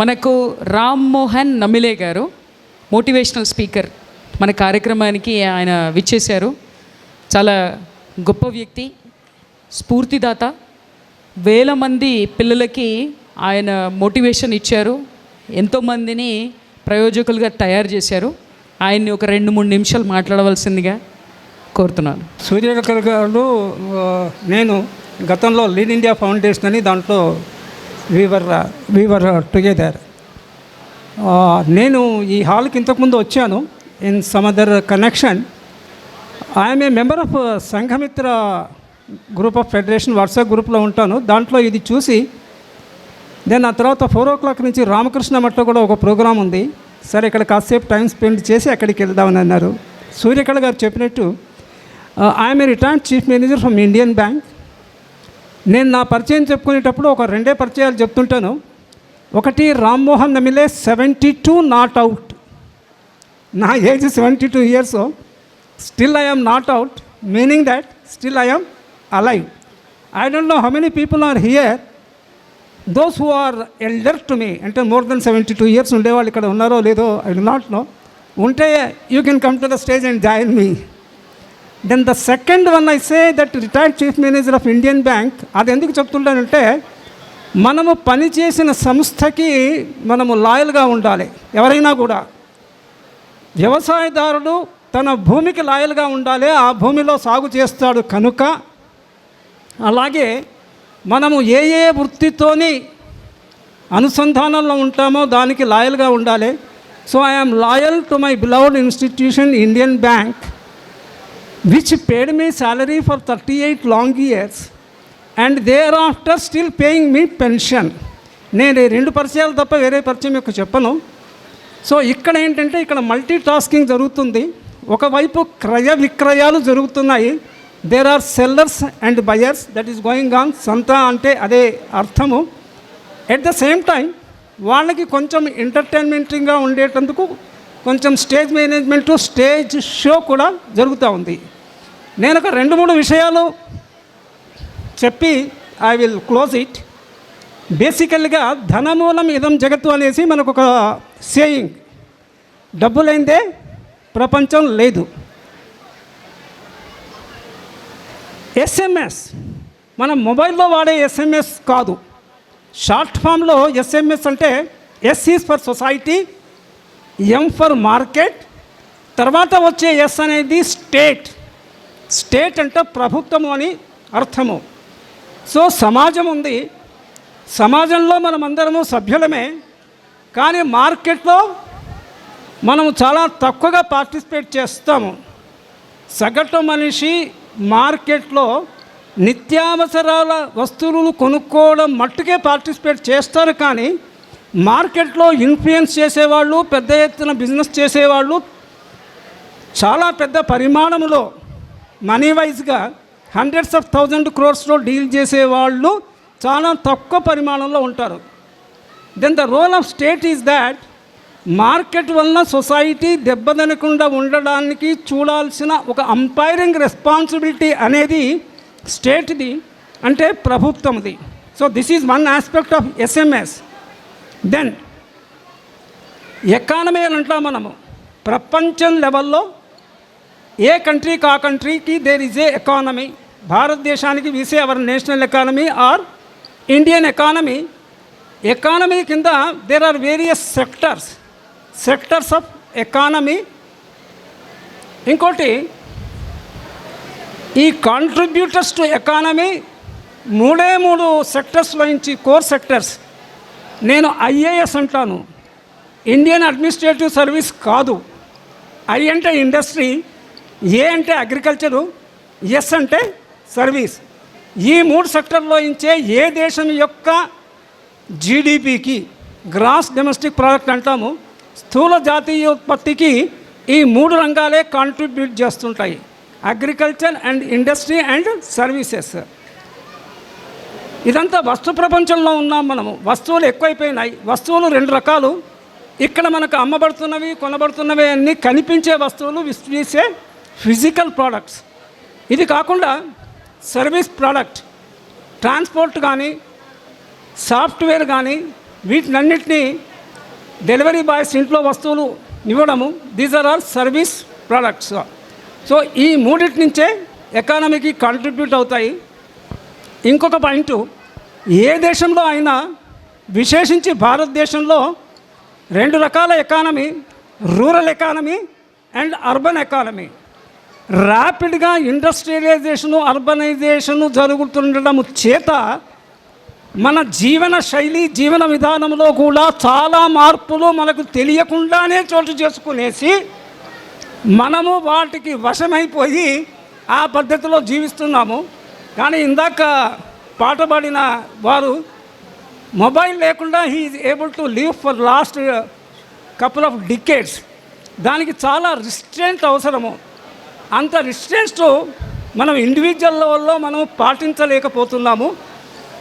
మనకు రామ్ మోహన్ నమిలే గారు మోటివేషనల్ స్పీకర్ మన కార్యక్రమానికి ఆయన విచ్చేశారు. చాలా గొప్ప వ్యక్తి స్ఫూర్తిదాత. వేల మంది పిల్లలకి ఆయన మోటివేషన్ ఇచ్చారు. ఎంతోమందిని ప్రయోజకులుగా తయారు చేశారు. ఆయన్ని ఒక రెండు మూడు నిమిషాలు మాట్లాడవలసిందిగా కోరుతున్నాను. సూర్యకర్ గారు నేను గతంలో లీడ్ ఇండియా ఫౌండేషన్ అని దాంట్లో వీవర్ వీవర్ టుగెదర్ నేను ఈ హాల్కి ఇంతకుముందు వచ్చాను. In some other connection I'm a member of Sanghamitra group of federation WhatsApp గ్రూప్లో ఉంటాను. దాంట్లో ఇది చూసి దెన్ ఆ తర్వాత ఫోర్ ఓ క్లాక్ నుంచి రామకృష్ణ మఠలో కూడా ఒక ప్రోగ్రాం ఉంది. సరే ఇక్కడ కాసేపు టైం స్పెండ్ చేసి అక్కడికి వెళ్దామని అన్నారు. సూర్యకళ గారు చెప్పినట్టు I'm a retired chief manager from Indian bank నేను నా పరిచయం చెప్పుకునేటప్పుడు ఒక రెండే పరిచయాలు చెప్తుంటాను. ఒకటి రామ్మోహన్ నమిలే సెవెంటీ టూ నాట్ అవుట్. నా age seventy two years. Still I'm not out meaning that still I'm alive. I don't know how many people are here. Those who are elder to me అంటే more than seventy two years ఉండేవాళ్ళు ఇక్కడ ఉన్నారో లేదో I do not know. ఉంటే you can come to the stage and join me then the second one I say that retired chief manager of Indian bank అది ఎందుకు చెప్తుంటానంటే మనము పనిచేసిన సంస్థకి మనము లాయల్గా ఉండాలి ఎవరైనా కూడా. వ్యవసాయదారుడు తన భూమికి లాయల్గా ఉండాలి ఆ భూమిలో సాగు చేస్తాడు కనుక అలాగే మనము ఏ ఏ వృత్తితోని అనుసంధానంలో ఉంటామో దానికి లాయల్గా ఉండాలి. So I'm loyal to my beloved institution Indian bank which paid me salary for thirty eight long years and thereafter still paying me pension నేను ఈ రెండు పరిచయాలు తప్ప వేరే పరిచయం యొక్క చెప్పను. సో ఇక్కడ ఏంటంటే ఇక్కడ మల్టీ టాస్కింగ్ జరుగుతుంది ఒకవైపు క్రయ విక్రయాలు జరుగుతున్నాయి. There are sellers and buyers that is going on సంత అంటే అదే అర్థము. ఎట్ ద సేమ్ టైం వాళ్ళకి కొంచెం ఎంటర్టైన్మెంటింగ్గా ఉండేటందుకు కొంచెం స్టేజ్ మేనేజ్మెంట్ స్టేజ్ షో కూడా జరుగుతూ ఉంది. నేను ఒక రెండు మూడు విషయాలు చెప్పి ఐ విల్ క్లోజ్ ఇట్ బేసికల్గా ధనమూలం ఇదం జగత్తు అనేసి మనకు ఒక సేయింగ్ డబ్బు లేనిదే ప్రపంచం లేదు. ఎస్ఎంఎస్ మనం మొబైల్లో వాడే ఎస్ఎంఎస్ కాదు. షార్ట్ ఫామ్లో ఎస్ఎంఎస్ అంటే S is for society M for market తర్వాత వచ్చే ఎస్ అనేది స్టేట్ స్టేట్ అంటే ప్రభుత్వము అని అర్థము. సో సమాజం ఉంది. సమాజంలో మనం అందరము సభ్యులమే. కానీ మార్కెట్లో మనము చాలా తక్కువగా పార్టిసిపేట్ చేస్తాము. సగటు మనిషి మార్కెట్లో నిత్యావసరాల వస్తువులు కొనుక్కోవడం మట్టుకే పార్టిసిపేట్ చేస్తారు కానీ మార్కెట్లో ఇన్ఫ్లుయెన్స్ చేసేవాళ్ళు పెద్ద ఎత్తున బిజినెస్ చేసేవాళ్ళు చాలా పెద్ద పరిమాణంలో మనీ వైజ్గా హండ్రెడ్స్ ఆఫ్ థౌజండ్ క్రోర్స్లో డీల్ చేసేవాళ్ళు చాలా తక్కువ పరిమాణంలో ఉంటారు. Then the role of state is that market వలన సొసైటీ దెబ్బతినకుండా ఉండడానికి చూడాల్సిన ఒక అంపైరింగ్ రెస్పాన్సిబిలిటీ అనేది స్టేట్ది అంటే ప్రభుత్వంది. So this is one aspect of SMS then economy అని అంటాం మనము. ప్రపంచం లెవెల్లో ఏ కంట్రీకి ఆ కంట్రీకి దేర్ ఈజ్ ఏ ఎకానమీ భారతదేశానికి we say our national economy or Indian economy economy కింద there are various sectors sectors of economy ఇంకోటి ఈ కాంట్రిబ్యూటర్స్ టు ఎకానమీ మూడే మూడు సెక్టర్స్లో నుంచి కోర్ సెక్టర్స్ నేను ఐఏఎస్ అంటాను. ఇండియన్ అడ్మినిస్ట్రేటివ్ సర్వీస్ కాదు. ఐ అంటే ఇండస్ట్రీ ఏ అంటే అగ్రికల్చరు ఎస్ అంటే సర్వీస్. ఈ మూడు సెక్టర్లో ఇంచే ఏ దేశం యొక్క జీడిపికి గ్రాస్ డొమెస్టిక్ ప్రోడక్ట్ అంటాము స్థూల జాతీయ ఉత్పత్తికి ఈ మూడు రంగాలే కాంట్రిబ్యూట్ చేస్తుంటాయి. Agriculture and industry and services. ఇదంతా వస్తు ప్రపంచంలో ఉన్నాం మనము. వస్తువులు ఎక్కువైపోయినాయి. వస్తువులు రెండు రకాలు. ఇక్కడ మనకు అమ్మబడుతున్నవి కొనబడుతున్నవి అన్నీ కనిపించే వస్తువులు విశ్వసే ఫిజికల్ ప్రోడక్ట్స్ ఇది కాకుండా సర్వీస్ ప్రోడక్ట్ ట్రాన్స్పోర్ట్ కానీ సాఫ్ట్వేర్ కానీ వీటినన్నిటినీ డెలివరీ బాయ్స్ ఇంట్లో వస్తువులు ఇవ్వడము these are all service products so ఈ మూడింటి నుంచే ఎకానమీకి కాంట్రిబ్యూట్ అవుతాయి. ఇంకొక పాయింట్ ఏ దేశంలో అయినా విశేషించి భారతదేశంలో రెండు రకాల economy rural economy and urban economy ర్యాపిడ్గా industrialisation urbanisation జరుగుతుండడం చేత మన జీవన శైలి జీవన విధానంలో కూడా చాలా మార్పులు మనకు తెలియకుండానే చోటు చేసుకునేసి మనము వాటికి వశమైపోయి ఆ పద్ధతిలో జీవిస్తున్నాము. కానీ ఇందాక పాట పాడిన వారు మొబైల్ లేకుండా he able to live for last couple of decades దానికి చాలా రిస్ట్రెంట్ అవసరము. అంత రిస్ట్రెన్స్ మనం ఇండివిజువల్ లెవెల్లో మనం పాటించలేకపోతున్నాము.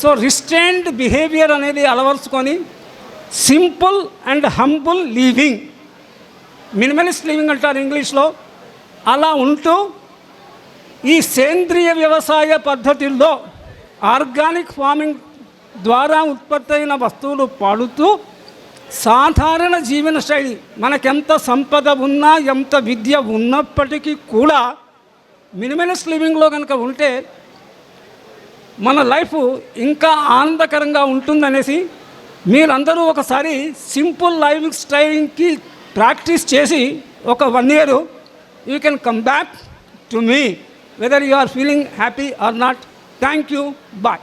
సో రిస్ట్రెంట్ బిహేవియర్ అనేది అలవరుచుకొని simple and humble living minimalist living అంటారు ఇంగ్లీష్లో అలా ఉంటూ ఈ సేంద్రియ వ్యవసాయ పద్ధతుల్లో ఆర్గానిక్ ఫార్మింగ్ ద్వారా ఉత్పత్తి అయిన వస్తువులు పాడుతూ సాధారణ జీవన శైలి. మనకెంత సంపద ఉన్నా ఎంత విద్య ఉన్నప్పటికీ కూడా మినిమలిస్ట్ లివింగ్లో కనుక ఉంటే మన లైఫ్ ఇంకా ఆనందకరంగా ఉంటుందనేసి మీరందరూ ఒకసారి సింపుల్ లైఫ్ స్టైల్కి ప్రాక్టీస్ చేసి ఒక one year you can come back to me whether you are feeling happy or not thank you bye